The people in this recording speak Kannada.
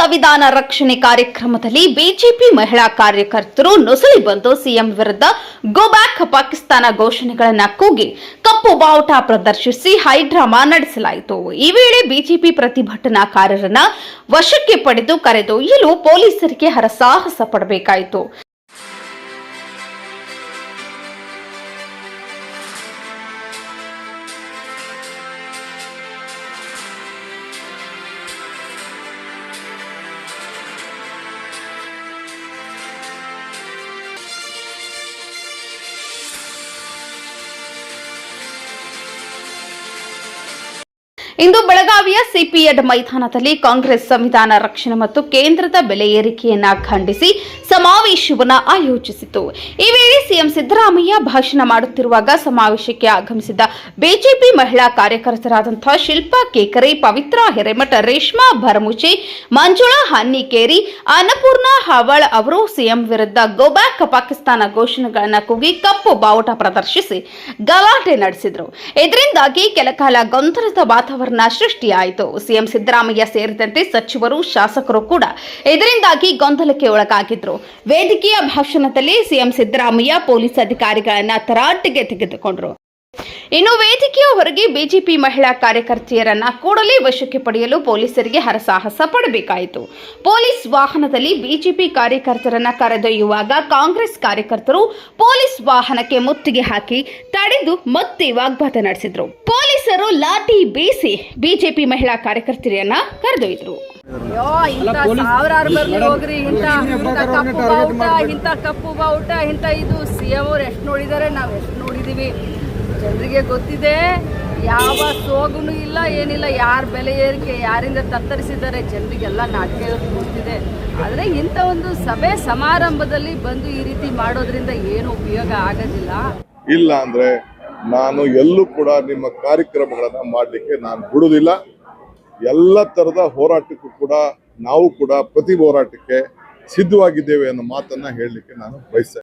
ಸಂವಿಧಾನ ರಕ್ಷಣೆ ಕಾರ್ಯಕ್ರಮದಲ್ಲಿ ಬಿಜೆಪಿ ಮಹಿಳಾ ಕಾರ್ಯಕರ್ತರು ನುಸುಳಿ ಬಂದು ಸಿಎಂ ವಿರುದ್ಧ ಗೋ ಬ್ಯಾಕ್ ಪಾಕಿಸ್ತಾನ ಘೋಷಣೆಗಳನ್ನ ಕೂಗಿ ಕಪ್ಪು ಬಾವುಟ ಪ್ರದರ್ಶಿಸಿ ಹೈಡ್ರಾಮಾ ನಡೆಸಲಾಯಿತು. ಈ ವೇಳೆ ಬಿಜೆಪಿ ಪ್ರತಿಭಟನಾಕಾರರನ್ನ ವಶಕ್ಕೆ ಪಡೆದು ಕರೆದೊಯ್ಯಲು ಪೊಲೀಸರಿಗೆ ಹರಸಾಹಸ ಪಡಬೇಕಾಯಿತು. ಇಂದು ಬೆಳಗಾವಿಯ ಸಿಪಿಎಡ್ ಮೈದಾನದಲ್ಲಿ ಕಾಂಗ್ರೆಸ್ ಸಂವಿಧಾನ ರಕ್ಷಣೆ ಮತ್ತು ಕೇಂದ್ರದ ಬೆಲೆ ಏರಿಕೆಯನ್ನ ಖಂಡಿಸಿ ಸಮಾವೇಶವನ್ನು ಆಯೋಜಿಸಿತು. ಈ ವೇಳೆ ಸಿಎಂ ಸಿದ್ದರಾಮಯ್ಯ ಭಾಷಣ ಮಾಡುತ್ತಿರುವಾಗ ಸಮಾವೇಶಕ್ಕೆ ಆಗಮಿಸಿದ ಬಿಜೆಪಿ ಮಹಿಳಾ ಕಾರ್ಯಕರ್ತರಾದಂತಹ ಶಿಲ್ಪಾ ಕೇಕರೆ, ಪವಿತ್ರ ಹಿರೇಮಠ ರೇಷ್ಮಾ ಭರಮುಚೆ ಮಂಜುಳಾ ಹನ್ನಿಕೇರಿ, ಅನ್ನಪೂರ್ಣ ಹವಳ್ ಅವರು ಸಿಎಂ ವಿರುದ್ಧ ಗೋಬ್ಯಾಕ್ ಪಾಕಿಸ್ತಾನ ಘೋಷಣೆಗಳನ್ನ ಕೂಗಿ ಕಪ್ಪು ಬಾವುಟ ಪ್ರದರ್ಶಿಸಿ ಗಲಾಟೆ ನಡೆಸಿದ್ರು. ಇದರಿಂದಾಗಿ ಕೆಲಕಾಲ ಗೊಂದಲದ ವಾತಾವರಣ ಸೃಷ್ಟಿಯಾಯಿತು. ಸಿಎಂ ಸಿದ್ದರಾಮಯ್ಯ ಸೇರಿದಂತೆ ಸಚಿವರು, ಶಾಸಕರು ಕೂಡ ಇದರಿಂದಾಗಿ ಗೊಂದಲಕ್ಕೆ ಒಳಗಾಗಿದ್ರು. ವೇದಿಕೆಯ ಭಾಷಣದಲ್ಲಿ ಸಿಎಂ ಸಿದ್ದರಾಮಯ್ಯ ಪೊಲೀಸ್ ಅಧಿಕಾರಿಗಳನ್ನ ತರಾಟೆಗೆ ತೆಗೆದುಕೊಂಡ್ರು. ಇನ್ನು ವೇದಿಕೆಯ ಹೊರಗೆ ಬಿಜೆಪಿ ಮಹಿಳಾ ಕಾರ್ಯಕರ್ತೆಯರನ್ನ ಕೂಡಲೇ ವಶಕ್ಕೆ ಪಡೆಯಲು ಪೊಲೀಸರಿಗೆ ಹರಸಾಹಸ ಪಡಬೇಕಾಯಿತು. ಪೊಲೀಸ್ ವಾಹನದಲ್ಲಿ ಬಿಜೆಪಿ ಕಾರ್ಯಕರ್ತರನ್ನ ಕರೆದೊಯ್ಯುವಾಗ ಕಾಂಗ್ರೆಸ್ ಕಾರ್ಯಕರ್ತರು ಪೊಲೀಸ್ ವಾಹನಕ್ಕೆ ಮುತ್ತಿಗೆ ಹಾಕಿ ತಡೆದು ಮತ್ತೆ ವಾಗ್ವಾದ ನಡೆಸಿದ್ರು. ಲಾಠಿ ಬೀಸಿ ಬಿಜೆಪಿ ಮಹಿಳಾ ಕಾರ್ಯಕರ್ತರಿಯನ್ನ ಕರೆದೊಯ್ದರು. ಸಾವಿರಾರು ಬರ್ಲಿ ಹೋಗ್ರಿ ಇಂಥ ಇಂಥ ಕಪ್ಪು ಬಾವುಟ ಇಂತ ಕಪ್ಪು ಬಾವುಟ ಇಂಥ ಇದು ಸಿ ಎಂ ಅವ್ರು ಎಷ್ಟು ನೋಡಿದ್ದಾರೆ ನಾವು ಎಷ್ಟು ನೋಡಿದೀವಿ. ಜನರಿಗೆ ಗೊತ್ತಿದೆ ಯಾವ ಸೋಗುನು ಇಲ್ಲ ಏನಿಲ್ಲ ಯಾರ ಬೆಲೆ ಏರಿಕೆ ಯಾರಿಂದ ತತ್ತರಿಸಿದ್ದಾರೆ ಜನರಿಗೆಲ್ಲ ನಾಟಕ ಗೊತ್ತಿದೆ. ಆದರೆ ಇಂಥ ಒಂದು ಸಭೆ ಸಮಾರಂಭದಲ್ಲಿ ಬಂದು ಈ ರೀತಿ ಮಾಡೋದ್ರಿಂದ ಏನು ಉಪಯೋಗ ಆಗೋದಿಲ್ಲ? ಇಲ್ಲ ಅಂದ್ರೆ ನಾನು ಎಲ್ಲೂ ಕೂಡ ನಿಮ್ಮ ಕಾರ್ಯಕ್ರಮಗಳನ್ನ ಮಾಡಲಿಕ್ಕೆ ನಾನು ಬಿಡುವುದಿಲ್ಲ ಎಲ್ಲ ತರದ ಹೋರಾಟಕ್ಕೂ ಕೂಡ ನಾವು ಕೂಡ ಪ್ರತಿ ಹೋರಾಟಕ್ಕೆ ಸಿದ್ಧವಾಗಿದ್ದೇವೆ ಅನ್ನೋ ಮಾತನ್ನ ಹೇಳಲಿಕ್ಕೆ ನಾನು ಬಯಸ್ತೇನೆ.